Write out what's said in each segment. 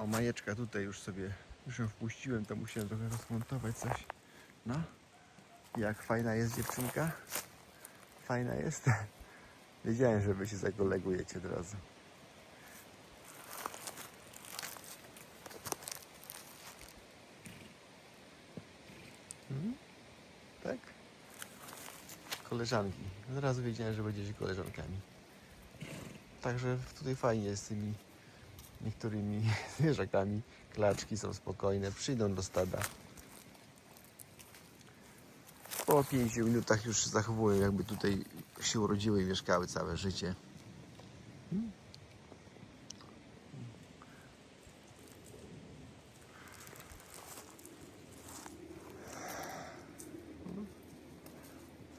O, majeczka tutaj już sobie, już ją wpuściłem, to musiałem trochę rozmontować coś. No, jak fajna jest dziewczynka? Fajna jest? Wiedziałem, że wy się zakolegujecie od razu. Mhm. Tak? Koleżanki. Od razu wiedziałem, że będziecie koleżankami. Także tutaj fajnie jest z tymi niektórymi zwierzakami. Klaczki są spokojne, przyjdą do stada. Po 5 minutach już zachowują, jakby tutaj się urodziły i mieszkały całe życie.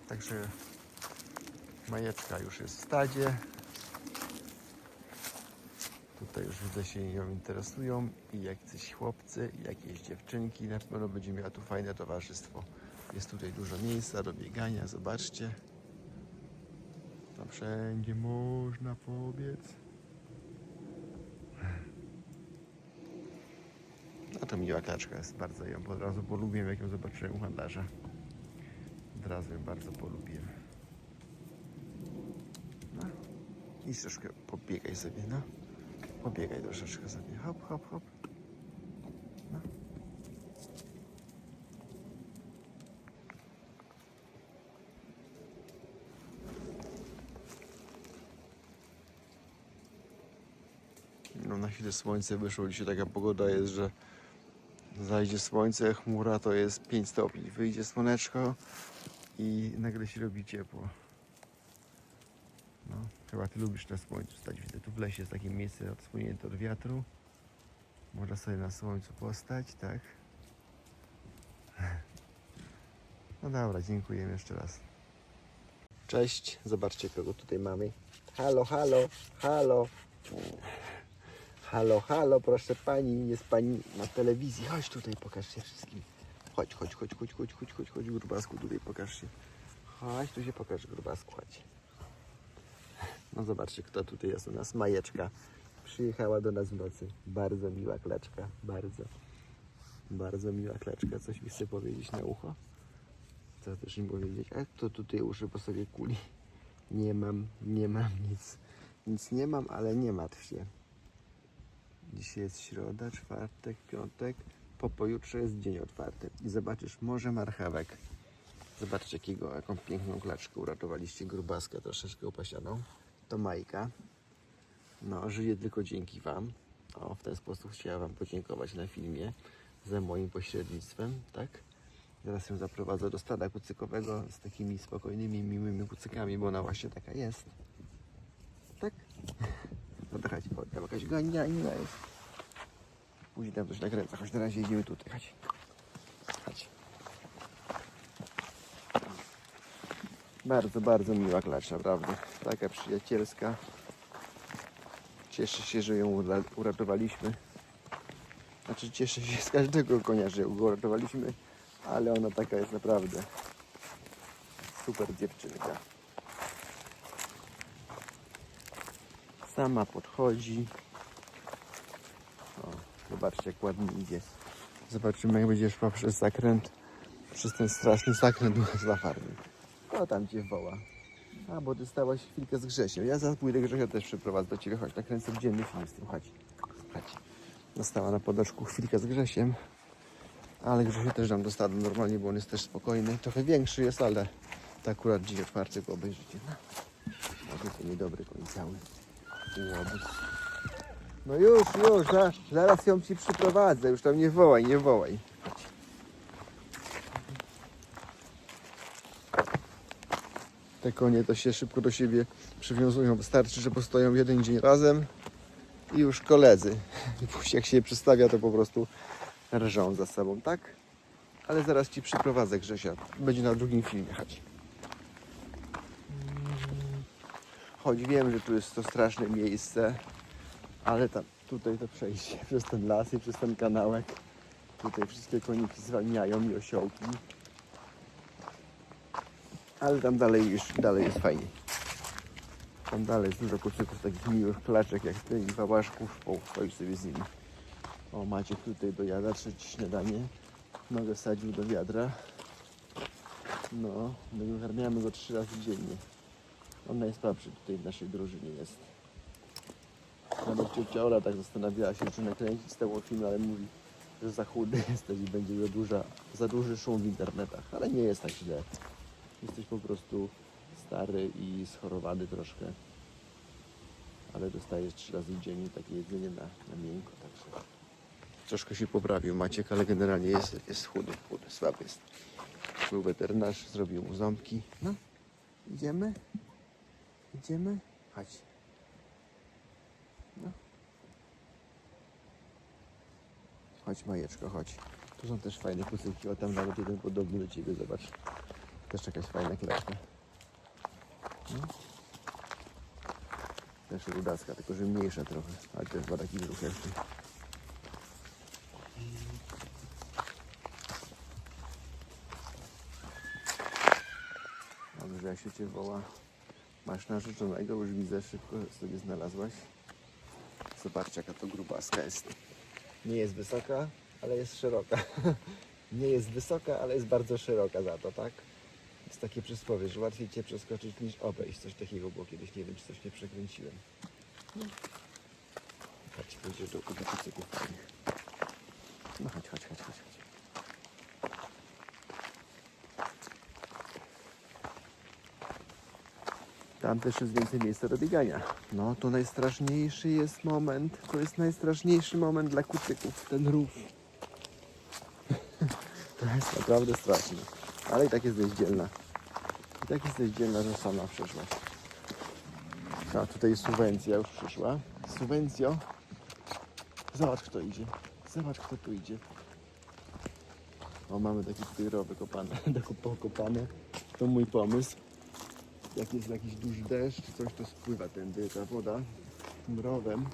Także majeczka już jest w stadzie. Tutaj już widzę się ją interesują i jakieś chłopcy, i jakieś dziewczynki. Na pewno będzie miała tu fajne towarzystwo. Jest tutaj dużo miejsca do biegania, zobaczcie. Tam wszędzie można pobiec. No to miła kaczka jest, bardzo ją od razu polubiłem, jak ją zobaczyłem u handlarza. Od razu ją bardzo polubiłem. No. I troszkę pobiegaj sobie, no. Pobiegaj troszeczkę sobie. Hop, hop, hop. No. No na chwilę słońce wyszło. Dzisiaj taka pogoda jest, że zajdzie słońce, chmura to jest 5 stopni. Wyjdzie słoneczko i nagle się robi ciepło. Chyba ty lubisz na słońcu stać. Widzę, tu w lesie jest takie miejsce odsłonięte od wiatru. Można sobie na słońcu postać, tak? No dobra, dziękujemy jeszcze raz. Cześć, zobaczcie kogo tutaj mamy. Halo, halo, halo. Halo, halo, proszę pani, jest pani na telewizji. Chodź tutaj, pokaż się wszystkim. Chodź, chodź, chodź, chodź, chodź, chodź, chodź, chodź, grubasku, tutaj pokaż się. Chodź, tu się pokaż, grubasku, chodź. No zobaczcie, kto tutaj jest u nas. Majeczka. Przyjechała do nas w nocy. Bardzo miła kleczka. Bardzo. Bardzo miła kleczka. Coś mi chce powiedzieć na ucho? Co też mi powiedzieć? A kto tutaj uszy po sobie kuli? Nie mam, nie mam nic. Nic nie mam, ale nie martw się. Dzisiaj jest środa, czwartek, piątek. Po pojutrze jest dzień otwarty. I zobaczysz morze marchewek. Zobaczcie, jakiego, jaką piękną klaczkę uratowaliście grubaskę troszeczkę opasianą. To Majka. No, żyje tylko dzięki Wam. O, w ten sposób chciała Wam podziękować na filmie za moim pośrednictwem, tak? Zaraz ją zaprowadzę do stada kucykowego z takimi spokojnymi, miłymi kucykami, bo ona właśnie taka jest. Tak? No to chodź, tam jakaś gania inna jest. Później tam coś nakręca, choć na razie idziemy tutaj. Chodź. Bardzo, bardzo miła klacz, naprawdę. Taka przyjacielska. Cieszę się, że ją ura- uratowaliśmy. Znaczy cieszę się z każdego konia, że go uratowaliśmy, ale ona taka jest naprawdę super dziewczynka. Sama podchodzi. O, zobaczcie jak ładnie idzie. Zobaczymy jak będzie szła przez zakręt, przez ten straszny zakręt dla farmy. O, tam cię woła. A, bo ty stałaś chwilkę z Grzesiem. Ja zaraz pójdę Grzesia też przyprowadzę do ciebie. Chodź, nakręcę dzienny film z tym. Chodź. Chodź. Została na podoczku chwilkę z Grzesiem. Ale Grzesia też dam do stadu normalnie, bo on jest też spokojny. Trochę większy jest, ale to akurat dzień otwarty go obejrzycie. No. A to niedobry koń cały. No już, już, za, zaraz ją ci przyprowadzę. Już tam nie wołaj, nie wołaj. Te konie to się szybko do siebie przywiązują. Wystarczy, że postoją jeden dzień razem i już koledzy. Później jak się je przystawia, to po prostu rżą za sobą, tak? Ale zaraz ci przyprowadzę Grzesia. Będzie na drugim filmie, chodź. Choć wiem, że tu jest to straszne miejsce, ale tam, tutaj to przejście przez ten las i przez ten kanałek. Tutaj wszystkie koniki zwalniają i osiołki. Ale tam dalej już dalej jest fajnie. Tam dalej jest dużo kucyków, takich miłych klaczek jak ty i wałaszków. Stoisz sobie z nimi. O, Maciek tutaj dojada trzecie śniadanie. Nogę wsadził do wiadra. No, my wykarmiamy go trzy razy dziennie. On najsłabszy tutaj w naszej drużynie jest. Nawet ciocia Ola tak zastanawiała się, czy nakręcić z temu film, ale mówi, że za chudy jesteś i będzie za, duża, za duży szum w internetach. Ale nie jest tak źle. Jesteś po prostu stary i schorowany troszkę. Ale dostajesz trzy razy dziennie takie jedzenie na, na miękko, także troszkę się poprawił Maciek, ale generalnie jest, jest chudy, chudy, słaby jest. Był weterynarz, zrobił mu ząbki. No, idziemy? Idziemy? Chodź. No. Chodź Majeczko, chodź. Tu są też fajne kucyki, o tam nawet jeden podobny do Ciebie, zobacz. Też jakaś fajna kleczka. No. Też rudaska, tylko że mniejsza trochę, ale też ma taki brzuch jeszcze. Dobrze, jak się Cię woła. Masz narzeczonego, już widzę, szybko sobie znalazłaś. Zobaczcie, jaka to grubaska jest. Nie jest wysoka, ale jest szeroka. Nie jest wysoka, ale jest bardzo szeroka za to, tak? Jest takie przysłowie, że łatwiej Cię przeskoczyć niż obejść. Coś takiego było kiedyś, nie wiem, czy coś nie przekręciłem. No. Chodź, pójdziesz do kucyków fajnych. No chodź, chodź, chodź, chodź. chodź. Tam też jest więcej miejsca do biegania. No to najstraszniejszy jest moment. To jest najstraszniejszy moment dla kucyków. Ten rów. to jest naprawdę straszne. Ale i tak jesteś dzielna. I tak jesteś dzielna, że sama przeszłaś. A tutaj subwencja już przyszła. Subwencjo. Zobacz kto idzie. Zobacz kto tu idzie. O, mamy takie tutaj rowy kopane, tak pokopane. To mój pomysł jak jest jakiś duży deszcz czy coś, to spływa tędy ta woda tym rowem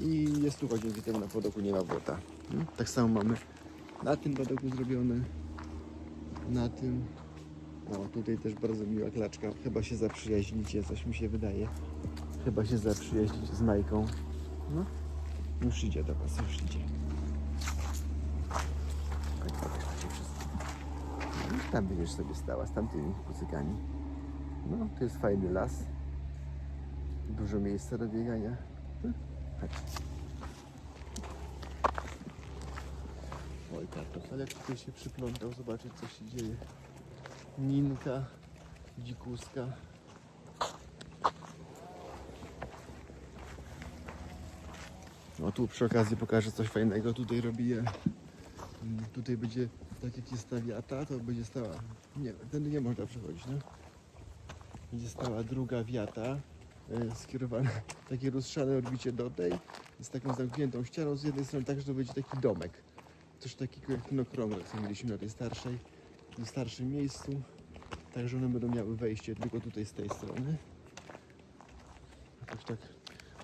i jest tu dzięki temu na podoku nie ma błota. No, tak samo mamy na tym podoku zrobione, na tym. O, tutaj też bardzo miła klaczka. Chyba się zaprzyjaźnicie, coś mi się wydaje. Chyba się zaprzyjaźnicie z Majką. No, już idzie do Was, już idzie. Tak, się wszystkim. No, tam będziesz sobie stała z tamtymi kucykami. No, to jest fajny las. Dużo miejsca do biegania. Chodź. Oj, kartofelek tutaj się przyplątał, zobaczyć co się dzieje. Ninka, dzikuska. No tu przy okazji pokażę coś fajnego. Tutaj robię. mm, Tutaj będzie, tak jak jest ta to będzie stała. Nie, tędy nie można przechodzić, no będzie stała druga wiata e, skierowana, takie rozstrzane odbicie do tej z taką zamkniętą ścianą z jednej strony tak, że to będzie taki domek. Coś takiego jak kinokrąg, co mieliśmy na tej starszej, w tym starszym miejscu. Także one będą miały wejście tylko tutaj z tej strony. Jakoś tak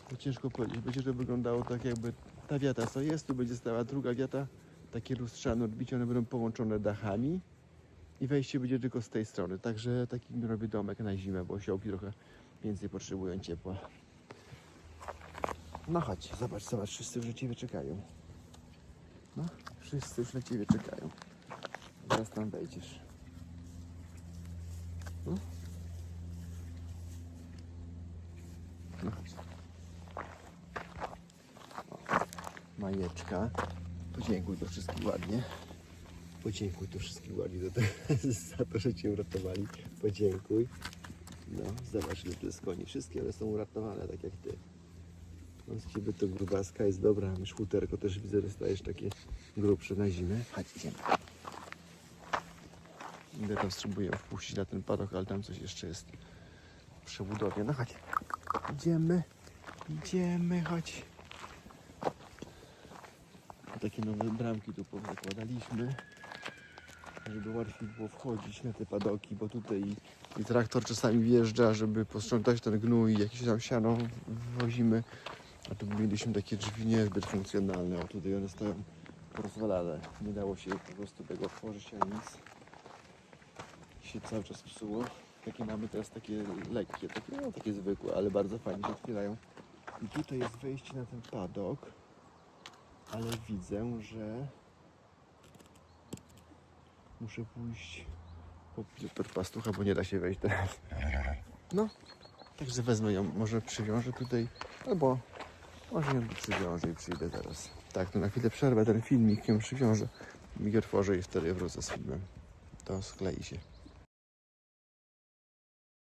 to ciężko powiedzieć. Będzie to wyglądało tak jakby ta wiata co jest, tu będzie stała druga wiata, takie lustrzane odbicie, one będą połączone dachami i wejście będzie tylko z tej strony. Także taki mi robię domek na zimę, bo osiołki trochę więcej potrzebują ciepła. No chodź, zobacz, zobacz, wszyscy już na Ciebie czekają. No, wszyscy już na Ciebie czekają. Zaraz tam wejdziesz. No, no chodź. Majeczka. Podziękuj to wszystkim ładnie. Podziękuj tu wszystkim ładnie za to, za to, że Cię uratowali. Podziękuj. No, zobacz, ile tu jest koni. Wszystkie one są uratowane, tak jak Ty. No, z Ciebie to grubaska jest dobra. Mysz chuterko też widzę, dostajesz takie grubsze na zimę. Chodź, idziemy. Idę tam spróbuję wpuścić na ten padok, ale tam coś jeszcze jest w przebudowie. No chodź. Idziemy. Idziemy, chodź. Takie nowe bramki tu zakładaliśmy żeby łatwiej było wchodzić na te padoki, bo tutaj i traktor czasami wjeżdża, żeby posprzątać ten gnój, jakieś tam siano wozimy, a tu mieliśmy takie drzwi niezbyt funkcjonalne, a tutaj one stoją porozwalane, nie dało się po prostu tego otworzyć ani nic, się cały czas psuło. Takie mamy teraz takie lekkie, takie, no, takie zwykłe, ale bardzo fajnie się otwierają. I tutaj jest wejście na ten padok. ale widzę, że muszę pójść po pilot pastucha, bo nie da się wejść teraz. No, także wezmę ją, może przywiążę tutaj, albo może przywiążę i przyjdę zaraz. Tak, to na chwilę przerwę ten filmik, ją przywiążę i otworzę i wtedy wrócę z filmem. To sklei się.